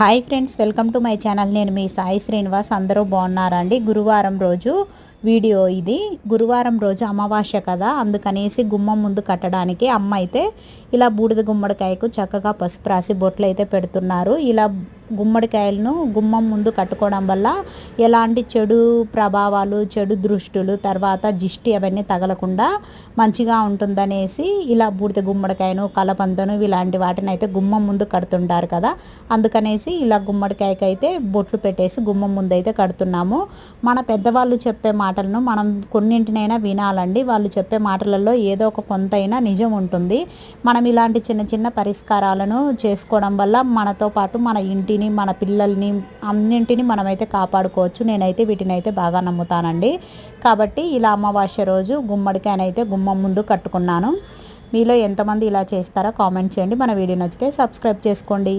Hi friends welcome to my channel. నేను మీ సాయి శ్రీనివాస్. అందరూ బాగున్నారండి? గురువారం రోజు వీడియో ఇది. గురువారం రోజు అమావాస్య కదా అందుకనేసి గుమ్మం ముందు కట్టడానికి అమ్మ అయితే ఇలా బూడిద గుమ్మడికాయకు చక్కగా పసుపు రాసి బొట్లు అయితే పెడుతున్నారు. ఇలా గుమ్మడికాయలను గుమ్మం ముందు కట్టుకోవడం వల్ల ఎలాంటి చెడు ప్రభావాలు చెడు దృష్టులు తర్వాత జిష్టి అవన్నీ తగలకుండా మంచిగా ఉంటుందనేసి ఇలా బూడిద గుమ్మడికాయను కలబందను ఇలాంటి వాటిని అయితే గుమ్మం ముందు కడుతుంటారు కదా. అందుకనేసి ఇలా గుమ్మడికాయకి అయితే బొట్లు పెట్టేసి గుమ్మం ముందు అయితే కడుతున్నాము. మన పెద్దవాళ్ళు చెప్పే మాటలను మనం కొన్నింటినైనా వినాలండి. వాళ్ళు చెప్పే మాటలలో ఏదో ఒక కొంతైనా నిజం ఉంటుంది. మనం ఇలాంటి చిన్న చిన్న పరిష్కారాలను చేసుకోవడం వల్ల మనతో పాటు మన ఇంటి ఇంటిని మన పిల్లల్ని అన్నింటిని మనమైతే కాపాడుకోవచ్చు. నేనైతే వీటిని అయితే బాగా నమ్ముతానండి. కాబట్టి ఇలా అమావాస్య రోజు గుమ్మడికాయనైతే గుమ్మం ముందు కట్టుకున్నాను. మీలో ఎంతమంది ఇలా చేస్తారో కామెంట్ చేయండి. మన వీడియో నచ్చితే సబ్స్క్రైబ్ చేసుకోండి.